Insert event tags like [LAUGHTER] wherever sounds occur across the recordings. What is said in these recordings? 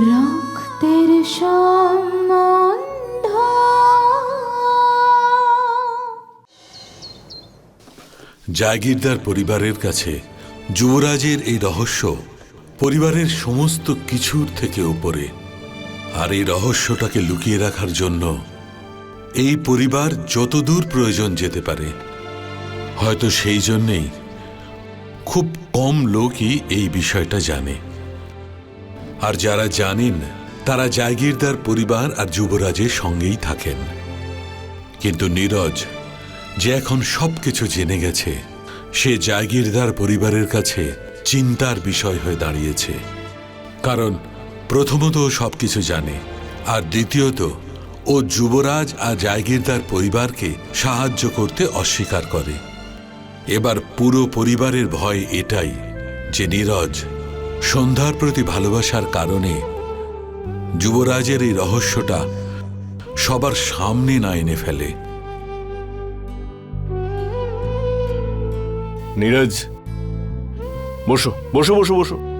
রক্তের সম্বন্ধ। জাগিরদার পরিবারের কাছে যুবরাজের এই রহস্য পরিবারের সমস্ত কিছুর থেকে উপরে। আর এই রহস্যটাকে লুকিয়ে রাখার জন্য এই পরিবার যতদূর প্রয়োজন যেতে পারে। হয়তো সেই জন্যেই খুব কম লোকই এই বিষয়টা জানে। আর যারা জানেন, তারা জাগিরদার পরিবার আর যুবরাজের সঙ্গেই থাকেন। কিন্তু নীরজ, যে এখন সবকিছু জেনে গেছে, সে জায়গিরদার পরিবারের কাছে চিন্তার বিষয় হয়ে দাঁড়িয়েছে। কারণ প্রথমত ও সবকিছু জানে, আর দ্বিতীয়ত ও যুবরাজ আর জাগিরদার পরিবারকে সাহায্য করতে অস্বীকার করে। এবার পুরো পরিবারের ভয় এটাই যে নীরজ সন্ধ্যার প্রতি ভালোবাসার কারণে যুবরাজের এই রহস্যটা সবার সামনে না এনে ফেলে। নীরজ, বসো বসো বসো বসো।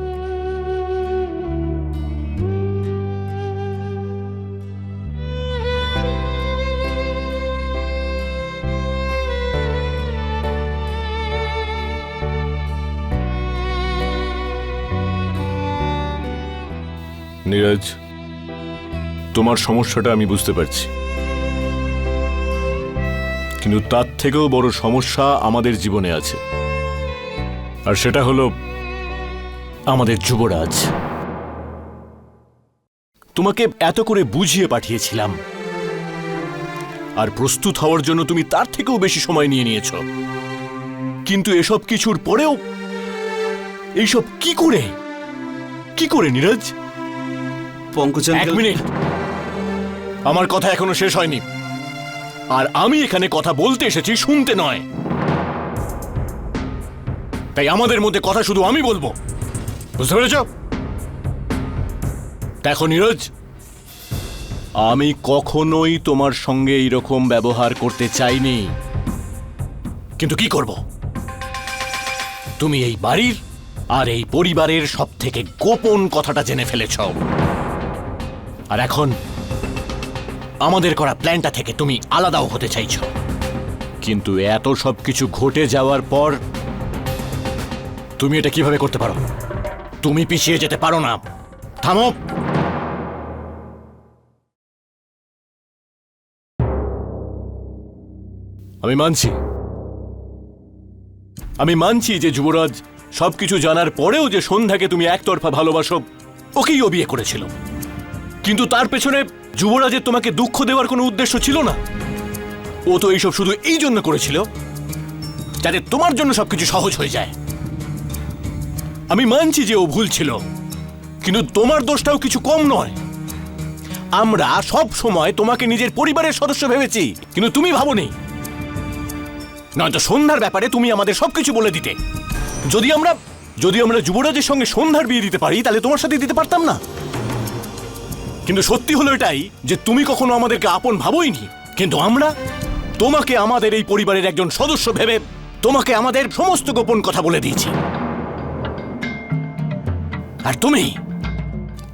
নীরজ, তোমার সমস্যাটা আমি বুঝতে পারছি। কিন্তু তার থেকেও বড় সমস্যা আমাদের জীবনে আছে। আর সেটা হলো আমাদের যুবরাজ। তোমাকে এত করে বুঝিয়ে পাঠিয়েছিলাম। আর প্রস্তুত হওয়ার জন্য তুমি তার থেকেও বেশি সময় নিয়ে নিয়েছ। কিন্তু এসব কিছুর পরেও এইসব কি করে? কি করে নীরজ? পঙ্কজ এক মিনিট। আমার কথা এখনও শেষ হয়নি। আর আমি এখানে কথা বলতে এসেছি শুনতে নয়। তাই আমাদের মধ্যে কথা শুধু আমি বলব। বুঝতে পেরেছ? দেখো নীরজ, আমি কখনোই তোমার সঙ্গে এইরকম ব্যবহার করতে চাইনি। কিন্তু কি করব? তুমি এই বাড়ির আর এই পরিবারের সব থেকে গোপন কথাটা জেনে ফেলেছ। আর এখন আমাদের করা প্ল্যানটা থেকে তুমি আলাদাও হতে চাইছ। কিন্তু এত সব কিছু ঘটে যাওয়ার পর তুমি এটা কীভাবে করতে পারো? তুমি পিছিয়ে যেতে পারো না। থামো। আমি মানছি। আমি মানছি যে যুবরাজ সবকিছু জানার পরেও যে সন্ধ্যাকে তুমি একতরফা ভালোবাসো, ওকেই ও বিয়ে করেছিল। কিন্তু তার পেছনে যুবরাজের তোমাকে দুঃখ দেওয়ার কোনো উদ্দেশ্য ছিল না। ও তো এইসব শুধু এই জন্য করেছিল, যাতে তোমার জন্য সবকিছু সহজ হয়ে যায়। আমি মানছি যে ও ভুল ছিল, কিন্তু তোমার দোষটাও কিছু কম নয়। আমরা সব সময় তোমাকে নিজের পরিবারের সদস্য ভেবেছি, কিন্তু তুমি ভাবনি। নয়তো সন্ধ্যার ব্যাপারে তুমি আমাদের সবকিছু বলে দিতে। যদি আমরা যদি আমরা যুবরাজের সঙ্গে সন্ধ্যার বিয়ে দিতে পারি, তাহলে তোমার সাথে দিতে পারতাম না। কিন্তু সত্যি হলো এটাই যে তুমি কখনো আমাদেরকে আপন ভাবোইনি। কিন্তু আমরা তোমাকে আমাদের এই পরিবারের একজন সদস্য ভেবে তোমাকে আমাদের সমস্ত গোপন কথা বলে দিয়েছি। আর তুমি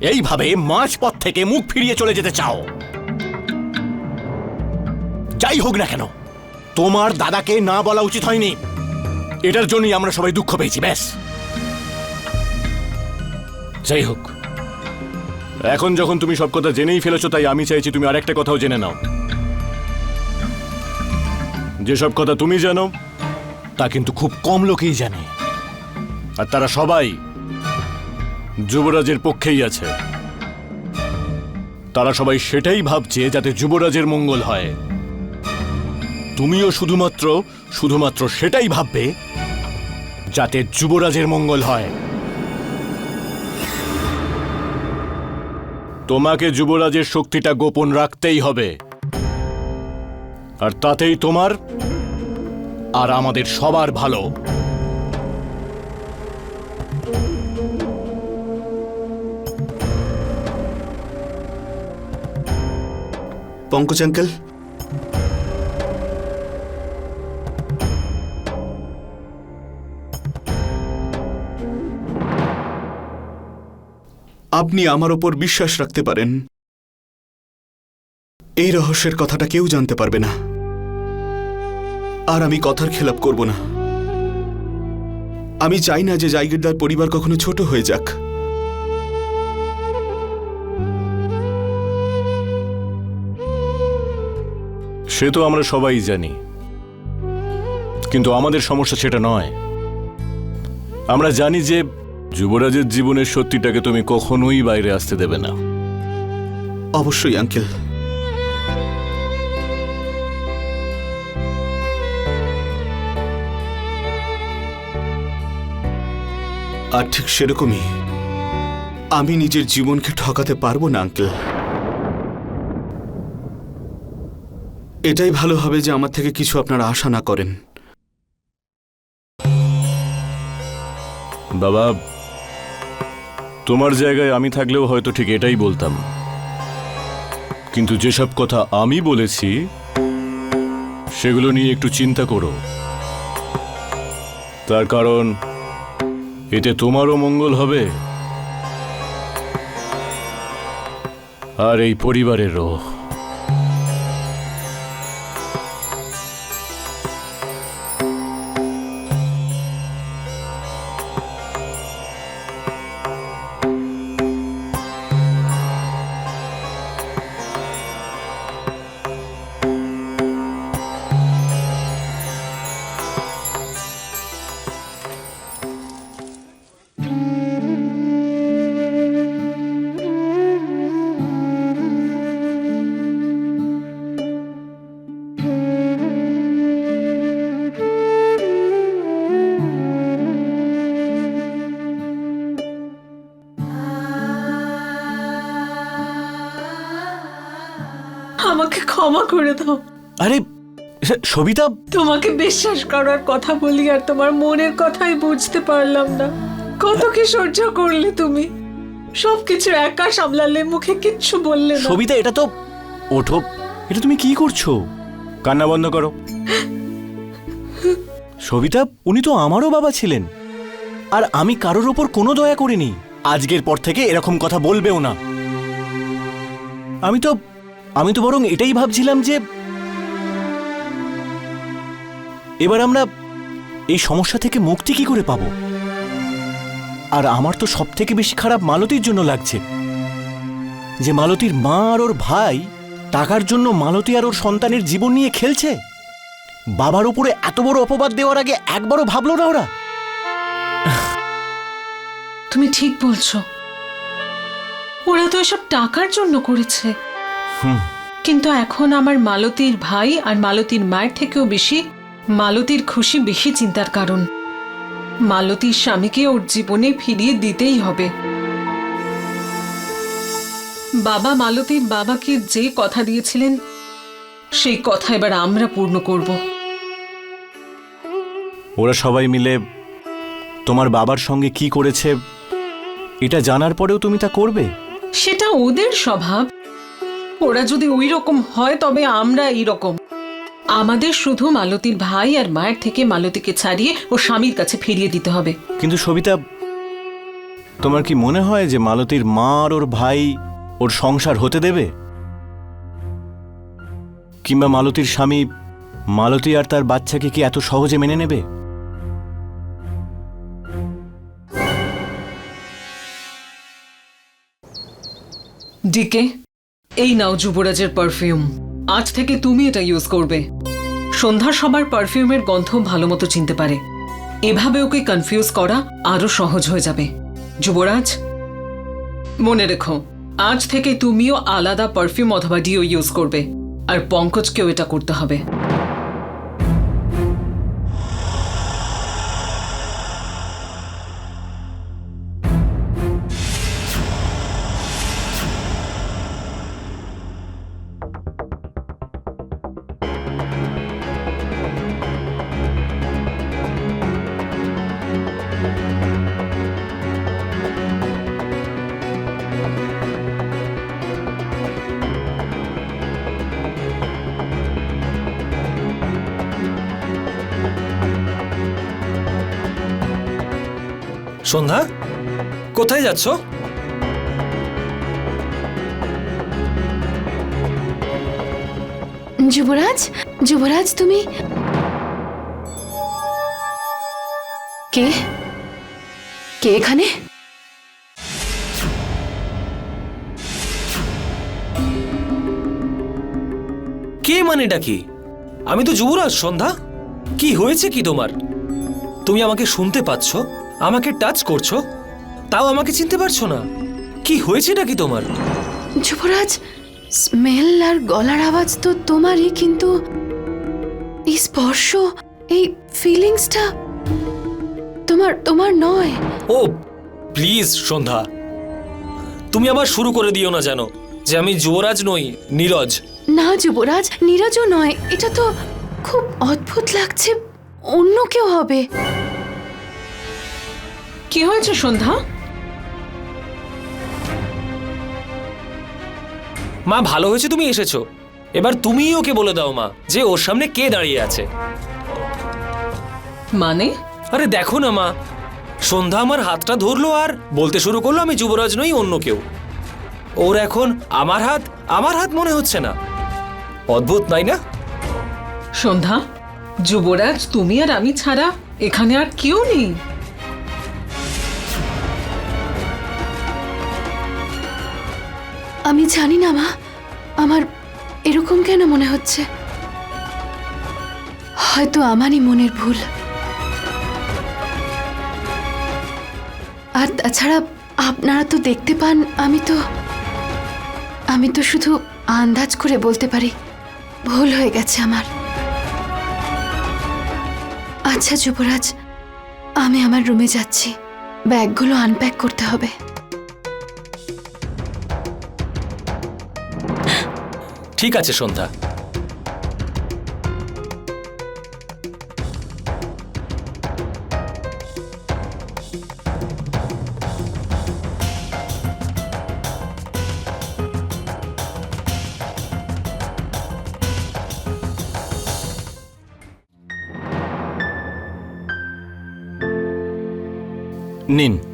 এইভাবে মাঝপথ থেকে মুখ ফিরিয়ে চলে যেতে চাও। যাই হোক না কেন, তোমার দাদাকে না বলা উচিত হয়নি। এটার জন্যই আমরা সবাই দুঃখ পেয়েছি, ব্যাস। যাই হোক। এখন যখন তুমি সব কথা জেনেই ফেলেছো, তাই আমি চাইছি তুমি আরেকটা কথাও জেনে নাও। যেসব কথা তুমি জানো, তা কিন্তু খুব কম লোকেই জানে। আর তারা সবাই যুবরাজের পক্ষেই আছে। তারা সবাই সেটাই ভাবছে যাতে যুবরাজের মঙ্গল হয়। তুমিও শুধুমাত্র শুধুমাত্র সেটাই ভাববে যাতে যুবরাজের মঙ্গল হয়। তোমাকে যুবরাজের শক্তিটা গোপন রাখতেই হবে। আর তাতেই তোমার আর আমাদের সবার ভালো। পঙ্কজ আঙ্কেল আপনি আমার ওপর বিশ্বাস রাখতে পারেন। এই রহস্যের কথাটা কেউ জানতে পারবে না। আর আমি কথার খেলাপ করব না। আমি চাই না যে জায়গিরদার পরিবার কখনো ছোট হয়ে যাক। সে তো আমরা সবাই জানি। কিন্তু আমাদের সমস্যা সেটা নয়। আমরা জানি যে যুবরাজের জীবনের সত্যিটাকে তুমি কখনোই বাইরে আসতে দেবে না। অবশ্যই আঙ্কেল। আর ঠিক সেরকমই আমি নিজের জীবনকে ঠকাতে পারব না আঙ্কেল। এটাই ভালো হবে যে আমার থেকে কিছু আপনারা আশা না করেন। বাবা তোমার জায়গায় আমি থাকলেও হয়তো ঠিক এটাই বলতাম। কিন্তু যেসব কথা আমি বলেছি, সেগুলো নিয়ে একটু চিন্তা করো। তার কারণ, এতে তোমারও মঙ্গল হবে। আর এই পরিবারেরও। আমাকে ক্ষমা করে দাও। আরে সবিতা? তোমাকে বিশ্বাস করার কথা বলি আর তোমার মনের কথাই বুঝতে পারলাম না। কত কি সহ্য করলে তুমি? সবকিছু একা সামলালে মুখে কিচ্ছু বললে না। সবিতা এটা তো ওঠো। এটা তুমি কি করছ? কান্না বন্ধ করো। সবিতা উনি তো আমারও বাবা ছিলেন। আর আমি কারোর ওপর কোনো দয়া করিনি। আজকের পর থেকে এরকম কথা বলবেও না। আমি তো আমি তো বরং এটাই ভাবছিলাম যে এবার আমরা এই সমস্যা থেকে মুক্তি কি করে পাবো? আর আমার তো সব থেকে বেশি খারাপ মালতীর জন্য লাগছে। যে মালতীর মা আর ওর ভাই টাকার জন্য মালতী আর ওর সন্তানের জীবন নিয়ে খেলছে? বাবার উপরে এত বড় অপবাদ দেওয়ার আগে একবারও ভাবলো না ওরা? তুমি ঠিক বলছো। ওরা তো এসব টাকার জন্য করেছে। কিন্তু এখন আমার মালতীর ভাই আর মালতীর মায়ের থেকেও বেশি মালতীর খুশি বেশি চিন্তার কারণ। মালতীর স্বামীকে ওর জীবনে ফিরিয়ে দিতেই হবে। বাবা মালতীর বাবাকে যে কথা দিয়েছিলেন সেই কথা এবার আমরা পূর্ণ করব। ওরা সবাই মিলে তোমার বাবার সঙ্গে কি করেছে এটা জানার পরেও তুমি তা করবে? সেটা ওদের স্বভাব। ওরা যদি ওই রকম হয় তবে আমরা এই রকম আমাদের শুধু মালতীর ভাই আর মায়ের থেকে মালতীকে ছাড়িয়ে ও স্বামীর কাছে ফিরিয়ে দিতে হবে। কিন্তু সবিতা তোমার কি মনে হয় যে মালতীর মা আর ওর ভাই ওর সংসার হতে দেবে? কিংবা মালতীর স্বামী মালতী আর তার বাচ্চাকে কি এত সহজে মেনে নেবে? ডিকে এই নাও যুবরাজের পারফিউম আজ থেকে তুমি এটা ইউজ করবে। সন্ধ্যা সবার পারফিউমের গন্ধ ভালো মতো চিনতে পারে। এভাবে ওকে কনফিউজ করা আরও সহজ হয়ে যাবে। যুবরাজ, মনে রেখো, আজ থেকে তুমিও আলাদা পারফিউম অথবা ডিও ইউজ করবে। আর পঙ্কজকেও এটা করতে হবে। সন্ধ্যা কোথায় যাচ্ছ? যুবরাজ যুবরাজ তুমি? কে? কে এখানে? কে মানে ডাকি আমি তো যুবরাজ সন্ধ্যা। কি হয়েছে কি তোমার? তুমি আমাকে শুনতে পাচ্ছ? আমাকে টাচ করছ? তাও আমাকে চিনতে পারছ না? কি হয়েছেটা কি তোমার? যুবরাজ স্মেল আর গলার আওয়াজ তো তোমারই কিন্তু এই স্পর্শ এই ফিলিংসটা তোমার তোমার নয়। ও প্লিজ সন্ধ্যা। তুমি আবার শুরু করে দিও না জানো যে আমি যুবরাজ নই নীরজ। না যুবরাজ নীরজও নয়। এটা তো খুব অদ্ভুত লাগছে অন্য কেউ হবে। কি হয়েছে সন্ধ্যা? মা ভালো হয়েছে তুমি এসেছ। এবার তুমিই ওকে বলে দাও মা যে ওর সামনে কে দাঁড়িয়ে আছে। মানে? আরে দেখো না মা সন্ধ্যা আমার হাতটা ধরলো আর বলতে শুরু করল আমি যুবরাজ নই অন্য কেউ। ওর এখন আমার হাত আমার হাত মনে হচ্ছে না। অদ্ভুত নাই না? সন্ধ্যা যুবরাজ তুমি আর আমি ছাড়া এখানে আর কেউ নেই। আমি জানি না, মা। আমার এরকম কেন মনে হচ্ছে? হয়তো আমারই মনের ভুল। আর তাছাড়া আপনারা তো দেখতে পান, আমি তো আমি তো শুধু আন্দাজ করে বলতে পারি, ভুল হয়ে গেছে আমার। আচ্ছা যুবরাজ, আমি আমার রুমে যাচ্ছি। ব্যাগগুলো আনপ্যাক করতে হবে। ঠিক আছে সন্ধ্যা। নিন।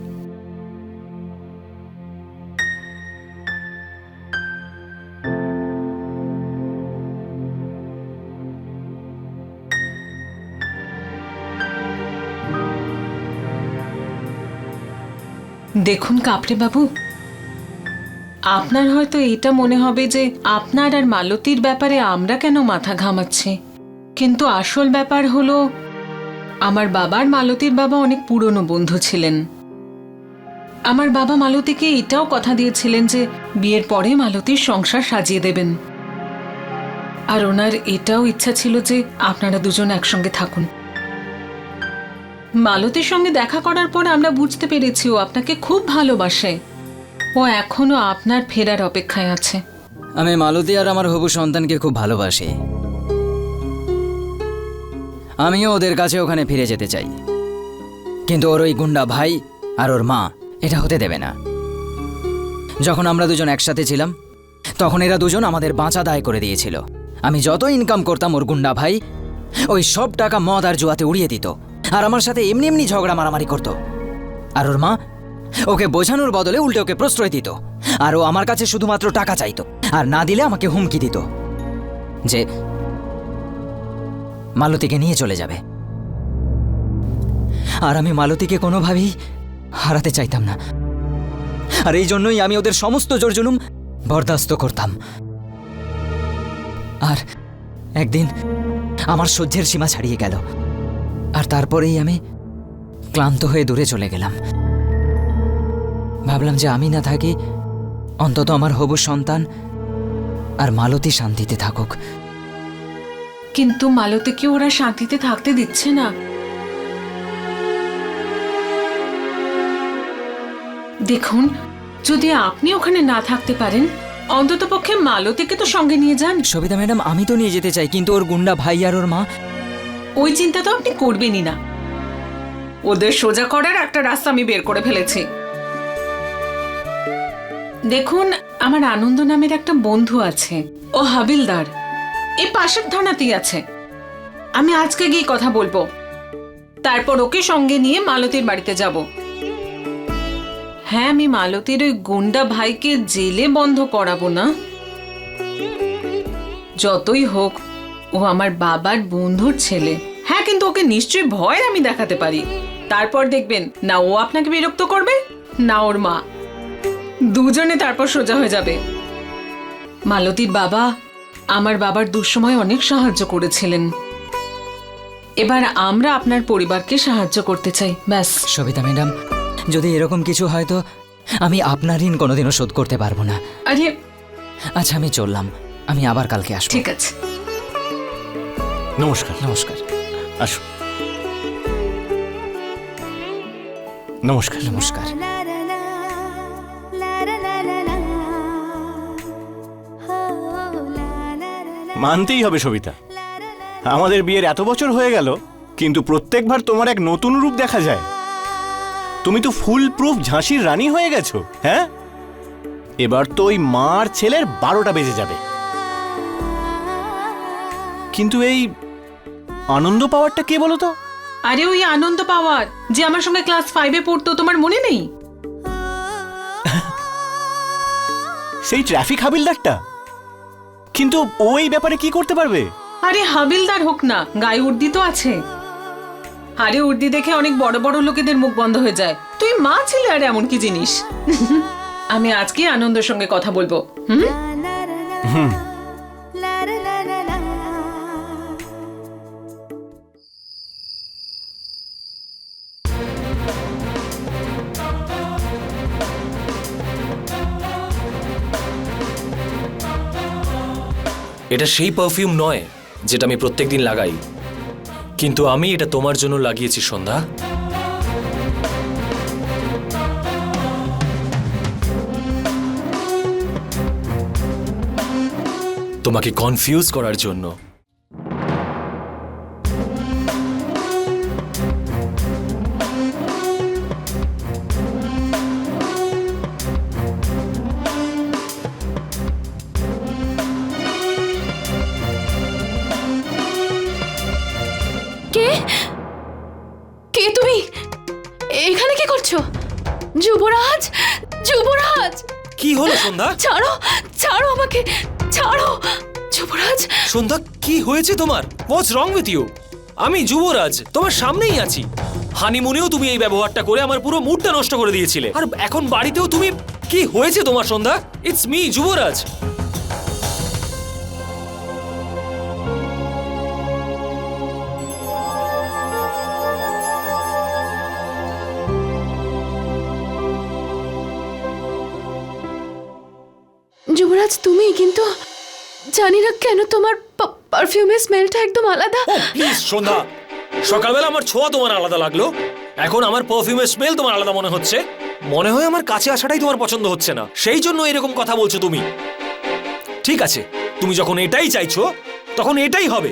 দেখুন কাপড়ে বাবু। আপনার হয়তো এটা মনে হবে যে আপনার আর মালতীর ব্যাপারে আমরা কেন মাথা ঘামাচ্ছি। কিন্তু আসল ব্যাপার হলো, আমার বাবার মালতীর বাবা অনেক পুরনো বন্ধু ছিলেন। আমার বাবা মালতীকে এটাও কথা দিয়েছিলেন যে বিয়ের পরে মালতীর সংসার সাজিয়ে দেবেন। আর ওনার এটাও ইচ্ছা ছিল যে আপনারা দুজন একসঙ্গে থাকুন। মালতীর সঙ্গে দেখা করার পর আমরা বুঝতে পেরেছি ও আপনাকে খুব ভালোবাসে। ও এখনও আপনার ফেরার অপেক্ষায় আছে। আমি মালতী আর আমার হবু সন্তানকে খুব ভালোবাসি। আমিও ওদের কাছে ওখানে ফিরে যেতে চাই। কিন্তু ওর ওই গুন্ডা ভাই আর ওর মা এটা হতে দেবে না। যখন আমরা দুজন একসাথে ছিলাম, তখন এরা দুজন আমাদের বাঁচা দায় করে দিয়েছিল। আমি যত ইনকাম করতাম ওর গুন্ডা ভাই, ওই সব টাকা মদ আর জুয়াতে উড়িয়ে দিত। আর আমার সাথে এমনি এমনি ঝগড়া মারামারি করতো। আর ওর মা? ওকে বোঝানোর বদলে উল্টে ওকে প্রশ্রয় দিত। আর ও আমার কাছে শুধুমাত্র টাকা চাইতো। আর না দিলে আমাকে হুমকি দিত। যে মালতীকে নিয়ে চলে যাবে। আর আমি মালতীকে কোনোভাবেই হারাতে চাইতাম না। আর এই জন্যই আমি ওদের সমস্ত জোর জুলুম বরদাস্ত করতাম। আর একদিন আমার সহ্যের সীমা ছাড়িয়ে গেল। আর তারপরেই আমি ক্লান্ত হয়ে দূরে চলে গেলাম। ভাবলাম যে আমি না থাকি অন্তত আমার হবু সন্তান আর মালতী শান্তিতে থাকুক। কিন্তু মালতীকে ওরা শান্তিতে থাকতে দিচ্ছে না। দেখুন যদি আপনি ওখানে না থাকতে পারেন অন্তত পক্ষে মালতীকে তো সঙ্গে নিয়ে যান। সবিতা ম্যাডাম আমি তো নিয়ে যেতে চাই কিন্তু ওর গুন্ডা ভাই আর ওর মা ওই চিন্তা তো আপনি করবেনই না। ওদের সোজা করার একটা রাস্তা আমি বের করে ফেলেছি। দেখুন, আমার আনন্দ নামের একটা বন্ধু আছে। ও হাবিলদার। এই পাশের থানাতেই আছে। আমি আজকে গিয়ে কথা বলব। তারপর ওকে সঙ্গে নিয়ে মালতীর বাড়িতে যাব। হ্যাঁ আমি মালতীর ওই গুন্ডা ভাইকে জেলে বন্ধ করাবো না। যতই হোক ও আমার বাবার বন্ধুর ছেলে। হ্যাঁ কিন্তু ওকে নিশ্চয়ই ভয় আমি দেখাতে পারি। তারপর দেখবেন না ও আপনাকে বিরক্ত করবে না ওর মা। দুজনে তারপর সোজা হয়ে যাবে। মালতীর বাবা আমার বাবার দুঃসময় অনেক সাহায্য করেছিলেন। এবার আমরা আপনার পরিবারকে সাহায্য করতে চাই ব্যাস। সবিতা ম্যাডাম যদি এরকম কিছু হয় তো আমি আপনার ঋণ কোনোদিনও শোধ করতে পারব না। আরে আচ্ছা আমি চললাম। আমি আবার কালকে আসব। ঠিক আছে। নমস্কার। নমস্কার। আসো নমস্কার। নমস্কার। মানতেই হবে সবিতা। আমাদের বিয়ের এত বছর হয়ে গেল কিন্তু প্রত্যেকবার তোমার এক নতুন রূপ দেখা যায়। তুমি তো ফুল প্রুফ ঝাঁসির রানী হয়ে গেছো হ্যাঁ? এবার তো ওই মার ছেলের বারোটা বেজে যাবে। কিন্তু এই আনন্দ পাওয়ারটা কে বলো তো আরে ওই আনন্দ পাওয়ার যে আমার সঙ্গে ক্লাস ফাইভে পড়তো তোমার মনে নেই? [LAUGHS] সেই ট্রাফিক হাবিলদারটা। কিন্তু ওই ব্যাপারে কি করতে পারবে? আরে হাবিলদার হোক না গায়ে উর্দি তো আছে। আরে উর্দি দেখে অনেক বড় বড় লোকেদের মুখ বন্ধ হয়ে যায়। তুই মা ছিলে আর এমন কি জিনিস? [LAUGHS] আমি আজকে আনন্দের সঙ্গে কথা বলব হুম? এটা সেই পারফিউম নয় যেটা আমি প্রত্যেক দিন লাগাই। কিন্তু আমি এটা তোমার জন্য লাগিয়েছি, সন্ধ্যা। তোমাকে কনফিউজ করার জন্য কে? কে তুমি? এখানে কি করছ? যুবরাজ? যুবরাজ! কি হলো সন্ধ্যা? ছাড়ো ছাড়ো আমাকে ছাড়ো! যুবরাজ! সন্ধ্যা কি হয়েছে তোমার? হোয়াটস রং উইথ ইউ আমি যুবরাজ তোমার সামনেই আছি। হানিমুনেও তুমি এই ব্যবহারটা করে আমার পুরো মুডটা নষ্ট করে দিয়েছিলে। আর এখন বাড়িতেও তুমি কি হয়েছে তোমার সন্ধ্যা? ইটস মি যুবরাজ! যুবরাজ তুমি কিন্তু জানি না কেন তোমার পারফিউমের স্মেলটা একদম আলাদা। প্লিজ সন্ধ্যা সকালবেলা আমার ছোঁয়া তোমার আলাদা লাগল। এখন আমার পারফিউমের স্মেল তোমার আলাদা মনে হচ্ছে। মনে হয় আমার কাছে আসাটাই তোমার পছন্দ হচ্ছে না। সেই জন্য এরকম কথা বলছো তুমি। ঠিক আছে, তুমি যখন এটাই চাইছো, তখন এটাই হবে।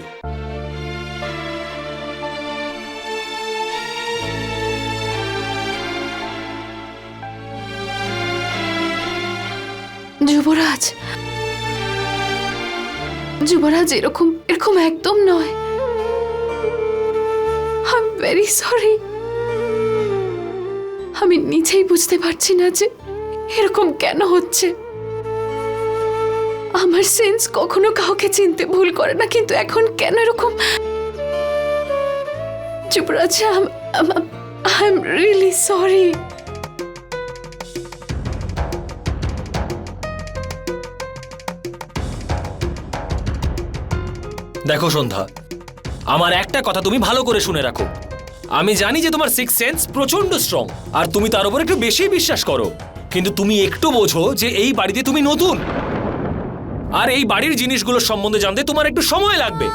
যুবরাজ। যুবরাজ, এরকম এরকম একদম নয়। আই ভেরি সরি আমি নিজেই বুঝতে পারছি না যে এরকম কেন হচ্ছে। আমার সেন্স কখনো কাউকে চিনতে ভুল করে না, কিন্তু এখন কেন এরকম? Yuvraj I am really sorry দেখো সন্ধ্যা, আমার একটা কথা তুমি ভালো করে শুনে রাখো। আমি জানি যে তোমার সিক্স সেন্স প্রচণ্ড স্ট্রং আর তুমি তার উপর একটু বেশি বিশ্বাস করো। কিন্তু তুমি একটু বোঝো যে এই বাড়িতে তুমি নতুন। আর এই বাড়ির জিনিসগুলোর সম্বন্ধে জানতে তোমার একটু সময় লাগবে।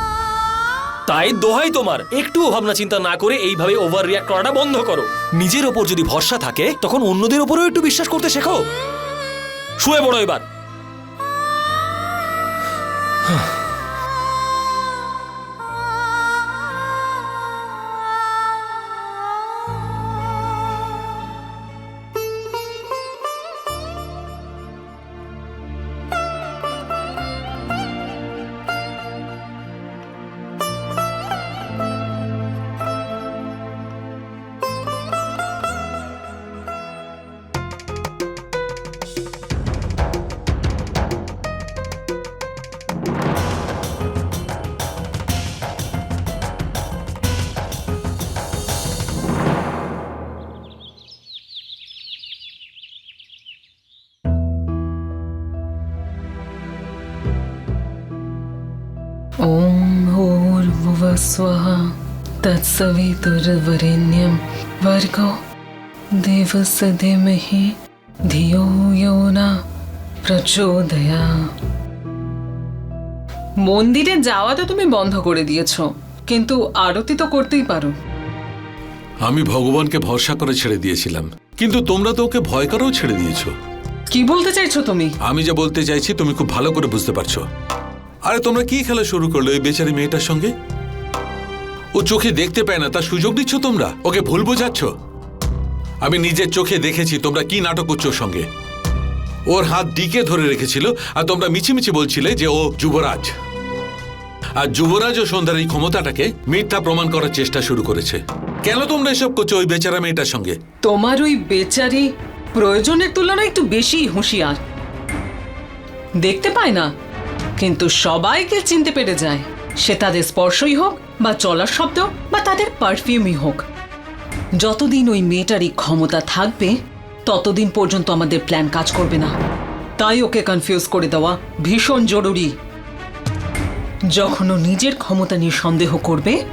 তাই দোহাই তোমার, একটুও ভাবনা চিন্তা না করে এইভাবে ওভার রিয়াক্ট করাটা বন্ধ করো। নিজের ওপর যদি ভরসা থাকে, তখন অন্যদের ওপরেও একটু বিশ্বাস করতে শেখো। শুয়ে পড়ো এবার। স্বহা তৎসবিতুর্বরেণ্যম ভর্গো দেবস্য ধীমহি ধিয়ো ইয়ো না প্রচোদয়া মন্দিরে যাওয়া তো তুমি বন্ধ করে দিয়েছ কিন্তু আরতি তো করতেই পারো। আমি ভগবানকে ভরসা করে ছেড়ে দিয়েছিলাম কিন্তু তোমরা তো ওকে ভয় করেও ছেড়ে দিয়েছ। কি বলতে চাইছো তুমি? আমি যা বলতে চাইছি তুমি খুব ভালো করে বুঝতে পারছ। আরে তোমরা কি খেলা শুরু করল এই বেচারি মেয়েটার সঙ্গে? ও চোখে দেখতে পায় না তার সুযোগ দিচ্ছ তোমরা? ওকে ভুল বোঝাচ্ছ? আমি নিজের চোখে দেখেছি, তোমরা কি নাটক করছ ওর সঙ্গে? ওর হাত ডিকে ধরে রেখেছিল, আর তোমরা মিছিমিছি বলছিলে যে ও যুবরাজ। আর যুবরাজ ও সন্ধ্যার এই ক্ষমতাটাকে মিথ্যা প্রমাণ করার চেষ্টা শুরু করেছে। কেন তোমরা এসব করছ ওই বেচারা মেয়েটার সঙ্গে? তোমার ওই বেচারি প্রয়োজনের তুলনায় একটু বেশি হুঁশিয়ার। দেখতে পায় না, কিন্তু সবাইকে চিনতে পেরে যায়। সে তাদের স্পর্শই হোক বা চলার শব্দ বা তাদের পারফিউমই হোক। যতদিন ওই মেয়েটার এই ক্ষমতা থাকবে, ততদিন পর্যন্ত আমাদের প্ল্যান কাজ করবে না। তাই ওকে কনফিউজ করে দেওয়া ভীষণ জরুরি। যখন ও নিজের ক্ষমতা নিয়ে সন্দেহ করবে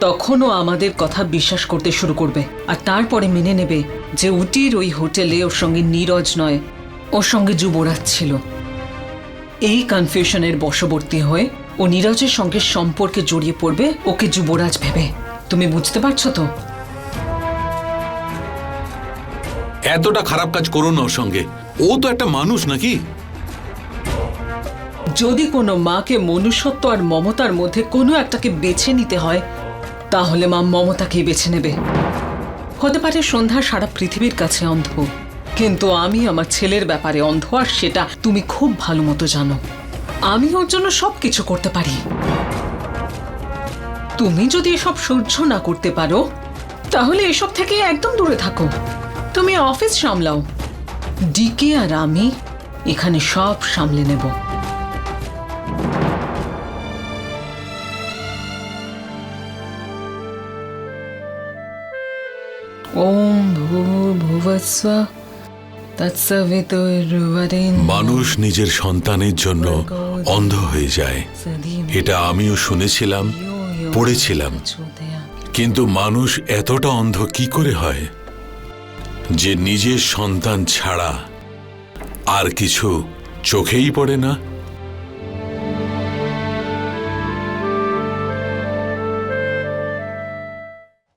তখনও আমাদের কথা বিশ্বাস করতে শুরু করবে। আর তারপরে মেনে নেবে যে উটির ওই হোটেলে ওর সঙ্গে নীরজ নয়, ওর সঙ্গে যুবরাজ ছিল। এই কনফিউশনের বশবর্তী হয়ে ও নীরজের সঙ্গে সম্পর্কে জড়িয়ে পড়বে ওকে যুবরাজ ভেবে। তুমি বুঝতে পারছ তো? এতটা খারাপ কাজ করো না ওর সঙ্গে। ও তো একটা মানুষ নাকি? যদি কোনো মাকে মনুষ্যত্ব আর মমতার মধ্যে কোনো একটাকে বেছে নিতে হয় তাহলে মা মমতাকেই বেছে নেবে। হতে পারে সন্ধ্যা সারা পৃথিবীর কাছে অন্ধ কিন্তু আমি আমার ছেলের ব্যাপারে অন্ধ আর সেটা তুমি খুব ভালো মতো জানো। আমি ওর জন্য সব কিছু করতে পারি। তুমি যদি এসব সহ্য না করতে পারো, তাহলে এসব থেকে একদম দূরে থাকো। তুমি অফিস সামলাও। ডিকে আর আমি এখানে সব সামলে নেব। ওম ভূর্ভুবস্ব তৎসবিতুর্বরেণ্যম মানুষ নিজের সন্তানের জন্য অন্ধ হয়ে যায়। এটা আমিও শুনেছিলাম পড়েছিলাম। কিন্তু মানুষ এতটা অন্ধ কি করে হয়? যে নিজের সন্তান ছাড়া আর কিছু চোখেই পড়ে না।